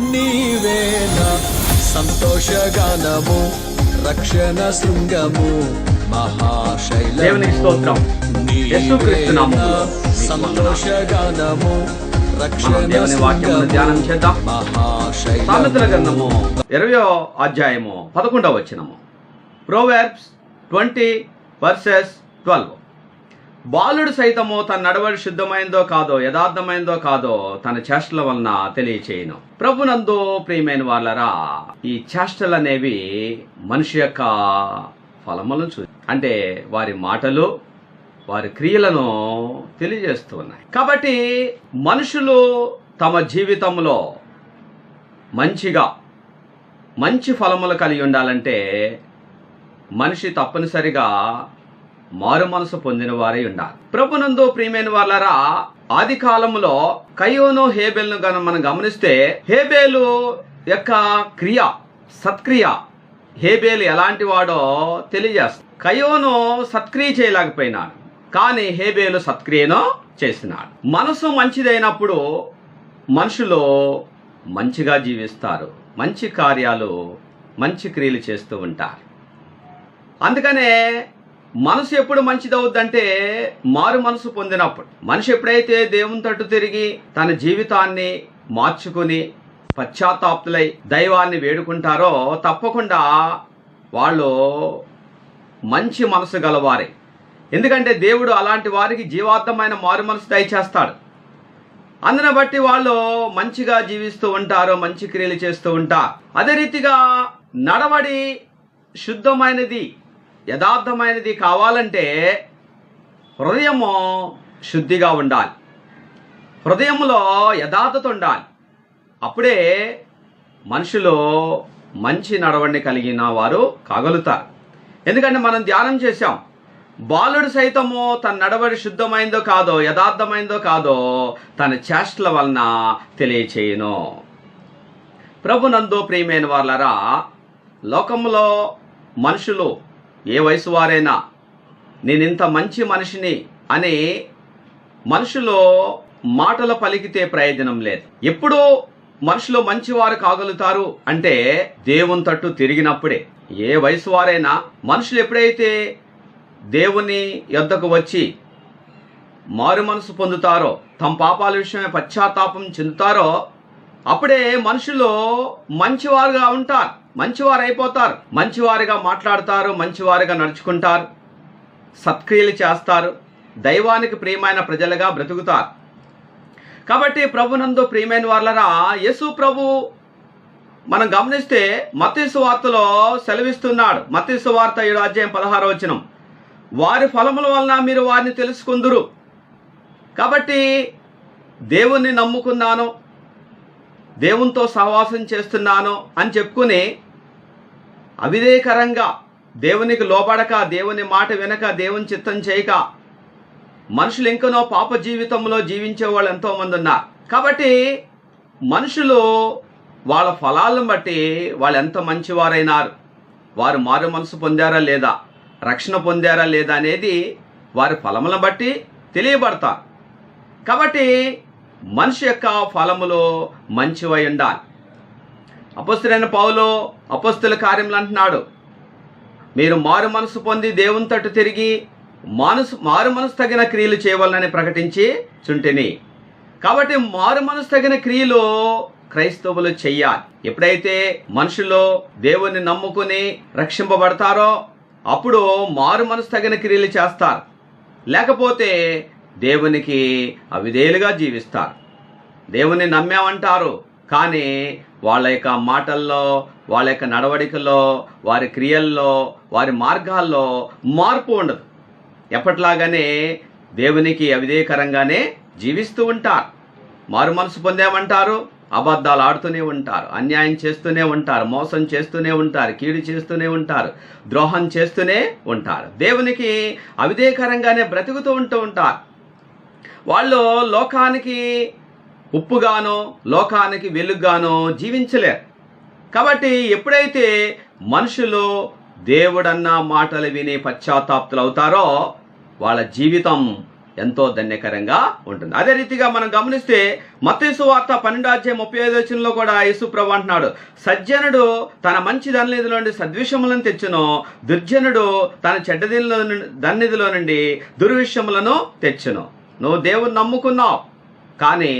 నీవేన? సంతోషగానము రక్షణ శృంగము స్తోత్రం. సంతోషగానము దేవుని వాక్యమును ధ్యానం చేద్దాం. మహాశైల సామెతల గ్రంథము ఇరవయో అధ్యాయము పదకొండవ వచనము. ప్రోవర్బ్స్ ట్వంటీ వర్సెస్ ట్వెల్వ్ బాలుడు సైతము తన నడవడి శుద్ధమైందో కాదో యథార్థమైందో కాదో తన చేష్టల వలన తెలియచేయను. ప్రభునందు ప్రియమైన వాళ్ళరా ఈ చేష్టలు అనేవి మనిషి యొక్క ఫలములను చూ అంటే వారి మాటలు వారి క్రియలను తెలియజేస్తూ ఉన్నాయి కాబట్టి మనుషులు తమ జీవితంలో మంచిగా మంచి ఫలములు కలిగి ఉండాలంటే మనిషి తప్పనిసరిగా మారు మనసు పొందిన వారై ఉండాలి. ప్రభునందు ప్రియమైన వాళ్ళరా ఆది కాలంలో కయోను హేబెల్ను గన మనం గమనిస్తే హేబేలు యొక్క క్రియ సత్క్రియ హేబేలు ఎలాంటి వాడో తెలియజేస్తాడు కయోను సత్క్రియ చేయలేకపోయినాడు కానీ హేబేలు సత్క్రియను చేసినాడు. మనసు మంచిదైనప్పుడు మనుషులు మంచిగా జీవిస్తారు మంచి కార్యాలు మంచి క్రియలు చేస్తూ ఉంటారు. అందుకనే మనసు ఎప్పుడు మంచిదవుద్దంటే మారు మనసు పొందినప్పుడు. మనిషి ఎప్పుడైతే దేవుని తట్టు తిరిగి తన జీవితాన్ని మార్చుకుని పశ్చాత్తాప్తులై దైవాన్ని వేడుకుంటారో తప్పకుండా వాళ్ళు మంచి మనసు గలవారే. ఎందుకంటే దేవుడు అలాంటి వారికి జీవార్థమైన మారు మనసు దయచేస్తాడు. అందుని బట్టి వాళ్ళు మంచిగా జీవిస్తూ ఉంటారు మంచి క్రియలు చేస్తూ ఉంటారు. అదే రీతిగా నడవడి శుద్ధమైనది యథార్థమైనది కావాలంటే హృదయము శుద్ధిగా ఉండాలి. హృదయంలో యథార్థత ఉండాలి. అప్పుడే మనుషులు మంచి నడవడిని కలిగిన వారు కాగలుగుతారు. ఎందుకంటే మనం ధ్యానం చేశాం బాలుడు సైతము తన నడవడి శుద్ధమైందో కాదో యథార్థమైందో కాదో తన చేష్టల వలన తెలియచేయను. ప్రభునందు ప్రియమైన వాళ్ళరా లోకంలో మనుషులు ఏ వయసు వారైనా నేనింత మంచి మనిషిని అని మనుషులు మాటలు పలికితే ప్రయోజనం లేదు. ఎప్పుడు మనుషులు మంచివారు కాగలుగుతారు అంటే దేవుని తట్టు తిరిగినప్పుడే. ఏ వయసు వారైనా మనుషులు ఎప్పుడైతే దేవుని యొద్దకు వచ్చి మారు మనసు పొందుతారో తమ పాపాల విషయమే పశ్చాత్తాపం చెందుతారో అప్పుడే మనుషులు మంచివారుగా ఉంటారు. మంచివారు అయిపోతారు మంచివారిగా మాట్లాడతారు. మంచివారిగా నడుచుకుంటారు. సత్క్రియలు చేస్తారు. దైవానికి ప్రియమైన ప్రజలుగా బ్రతుకుతారు. కాబట్టి ప్రభునందు ప్రియమైన వాళ్ళరా యేసు ప్రభు మనం గమనిస్తే మతీసు వార్తలో సెలవిస్తున్నాడు. మతీసు వార్త ఏడు అధ్యాయం పదహారు వచనం. వారి ఫలముల వలన మీరు వారిని తెలుసుకుందురు. కాబట్టి దేవుణ్ణి నమ్ముకున్నాను. దేవునితో సహవాసం చేస్తున్నాను అని చెప్పుకుని అవిధేయకరంగా దేవునికి లోబడక దేవుని మాట వినక దేవుని చిత్తం చేయక మనుషులు ఇంకనో పాప జీవితంలో జీవించే వాళ్ళు ఎంతోమంది ఉన్నారు. కాబట్టి మనుషులు వాళ్ళ ఫలాలను బట్టి వాళ్ళు ఎంత మంచివారైనారు? వారు మారు మనసు పొందారా లేదా? రక్షణ పొందారా లేదా అనేది వారి ఫలములను బట్టి తెలియబడతారు. కాబట్టి మనిషి యొక్క ఫలములో మంచివై ఉండాలి. అపస్తులైన పౌలు అపస్తుల కార్యములు అంటున్నాడు. మీరు మారు మనసు పొంది దేవుని తట్టు తిరిగి మనసు మారు మనసు తగిన క్రియలు చేయవాలని ప్రకటించి చుంటిని. కాబట్టి మారు మనసు తగిన క్రియలు క్రైస్తవులు చెయ్యాలి. ఎప్పుడైతే మనుషులు దేవుని నమ్ముకుని రక్షింపబడతారో అప్పుడు మారు మనసు తగిన క్రియలు చేస్తారు. లేకపోతే దేవునికి అవిధేయులుగా జీవిస్తారు. దేవుని నమ్మామంటారు. కానీ వాళ్ళ యొక్క మాటల్లో వాళ్ళ యొక్క నడవడికలో వారి క్రియల్లో వారి మార్గాల్లో మార్పు ఉండదు. ఎప్పట్లాగానే దేవునికి అవిధేయకరంగానే జీవిస్తూ ఉంటారు. మారు మనసు పొందామంటారు. అబద్ధాలు ఆడుతూనే ఉంటారు. అన్యాయం చేస్తూనే ఉంటారు. మోసం చేస్తూనే ఉంటారు. కీడు చేస్తూనే ఉంటారు. ద్రోహం చేస్తూనే ఉంటారు. దేవునికి అవిధేయకరంగానే బ్రతుకుతూ ఉంటూ ఉంటారు. వాళ్ళు లోకానికి ఉప్పుగానో లోకానికి వెలుగుగానో జీవించలేరు. కాబట్టి ఎప్పుడైతే మనుషులు దేవుడన్న మాటలు విని పశ్చాత్తాప్తులు అవుతారో వాళ్ళ జీవితం ఎంతో ధన్యకరంగా ఉంటుంది. అదే రీతిగా మనం గమనిస్తే మత్తేసు వార్త పన్నెండాధ్యాయ ముప్పై ఐదు వచనంలో కూడా యేసు ప్రభు అంటున్నాడు సజ్జనుడు తన మంచి ధననిధిలో నుండి సద్విషములను తెచ్చును దుర్జనుడు తన చెడ్డదిలో ధననిధిలో నుండి దుర్విషములను తెచ్చును. నువ్వు దేవుని నమ్ముకున్నావు. కానీ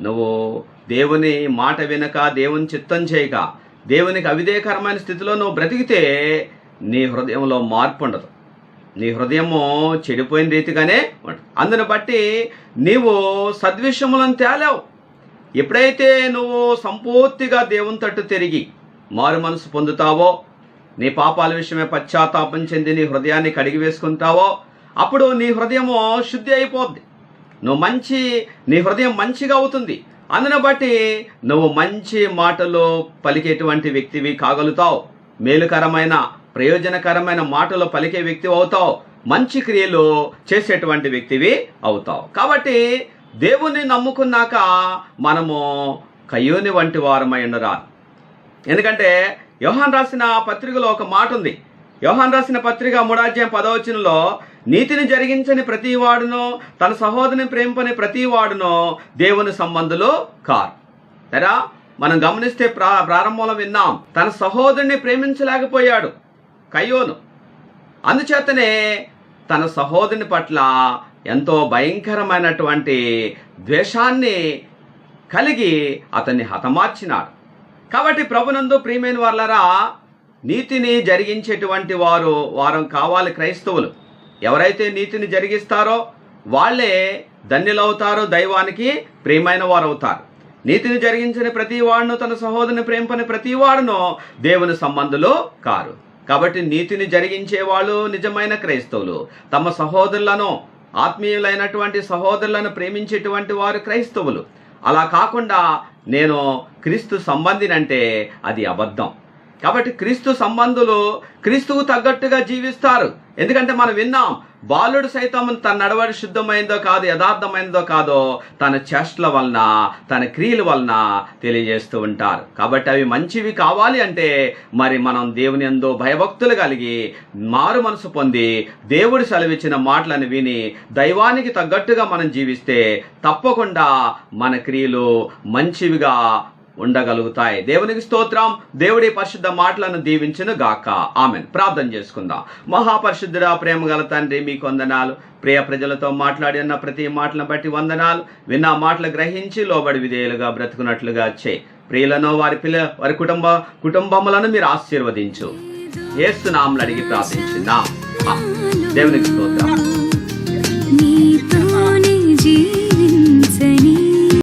నువ్వు దేవుని మాట వినక దేవుని చిత్తం చేయక దేవునికి అవిధేయకరమైన స్థితిలో నువ్వు బ్రతికితే నీ హృదయంలో మార్పు ఉండదు. నీ హృదయము చెడిపోయిన రీతిగానే ఉంటుంది. అందుని బట్టి నీవు సద్విషములను తేలావు. ఎప్పుడైతే నువ్వు సంపూర్తిగా దేవుని తట్టు తిరిగి మారు మనసు పొందుతావో నీ పాపాల విషయమే పశ్చాత్తాపం చెంది నీ హృదయాన్ని కడిగి వేసుకుంటావో అప్పుడు నీ హృదయము శుద్ధి అయిపోద్ది. నువ్వు మంచి నీ హృదయం మంచిగా అవుతుంది. అందును బట్టి నువ్వు మంచి మాటలు పలికేటువంటి వ్యక్తివి కాగలుగుతావు. మేలుకరమైన ప్రయోజనకరమైన మాటలు పలికే వ్యక్తి అవుతావు. మంచి క్రియలు చేసేటువంటి వ్యక్తివి అవుతావు. కాబట్టి దేవుణ్ణి నమ్ముకున్నాక మనము కయ్యోని వంటి వారమై ఉండరాదు. ఎందుకంటే యోహాన్ రాసిన పత్రికలో ఒక మాట ఉంది యోహాన్ రాసిన పత్రిక మూడాధ్యాయం పదవచనంలో నీతిని జరిగించని ప్రతి వాడునో తన సహోదరుని ప్రేమపని ప్రతి వాడునో దేవుని సంబంధులు కారు. సరే మనం గమనిస్తే ప్రా ప్రారంభంలో విన్నాం. తన సహోదరుని ప్రేమించలేకపోయాడు కయ్యోను. అందుచేతనే తన సహోదరుని పట్ల ఎంతో భయంకరమైనటువంటి ద్వేషాన్ని కలిగి అతన్ని హతమార్చినాడు. కాబట్టి ప్రభునందు ప్రియమైన వాళ్ళరా నీతిని జరిగించేటువంటి వారు వారం కావాలి క్రైస్తవులు. ఎవరైతే నీతిని జరిగిస్తారో వాళ్ళే ధన్యులవుతారు దైవానికి ప్రియమైన వారు అవుతారు నీతిని జరిగించిన ప్రతి వాడును తన సహోదరుని ప్రేమపని ప్రతి వాడును దేవుని సంబంధులు కారు. కాబట్టి నీతిని జరిగించే వాళ్ళు నిజమైన క్రైస్తవులు. తమ సహోదరులను ఆత్మీయులైనటువంటి సహోదరులను ప్రేమించేటువంటి వారు క్రైస్తవులు. అలా కాకుండా నేను క్రీస్తు సంబంధినంటే అది అబద్ధం. కాబట్టి క్రీస్తు సంబంధులు క్రీస్తుకు తగ్గట్టుగా జీవిస్తారు. ఎందుకంటే మనం విన్నాం బాలుడు సైతం తన నడవడి శుద్ధమైందో కాదు యథార్థమైందో కాదో తన చేష్టల వలన తన క్రియల వలన తెలియజేస్తూ ఉంటారు. కాబట్టి అవి మంచివి కావాలి అంటే మరి మనం దేవుని ఎందు భయభక్తులు కలిగి మారు మనసు పొంది దేవుడు సెలవిచ్చిన మాటలను విని దైవానికి తగ్గట్టుగా మనం జీవిస్తే తప్పకుండా మన క్రియలు మంచివిగా ఉండగలుగుతాయి. దేవునికి స్తోత్రం. దేవుడి పరిశుద్ధ మాటలను దీవించను గాక. ఆమెన్. ప్రార్థన చేసుకుందాం. మహాపరిశుద్ధుడా ప్రేమ గల తండ్రి మీకు వందనాలు. ప్రియ ప్రజలతో మాట్లాడి ఉన్న ప్రతి మాటలను బట్టి వందనాలు. విన్న మాటలు గ్రహించి లోబడి విధేయులుగా బ్రతుకున్నట్లుగా చే ప్రియులను వారి పిల్ల వారి కుటుంబ కుటుంబములను మీరు ఆశీర్వదించు. ఏస్తున్నాములు అడిగి ప్రార్థించున్నా. దేవునికి స్తోత్రం.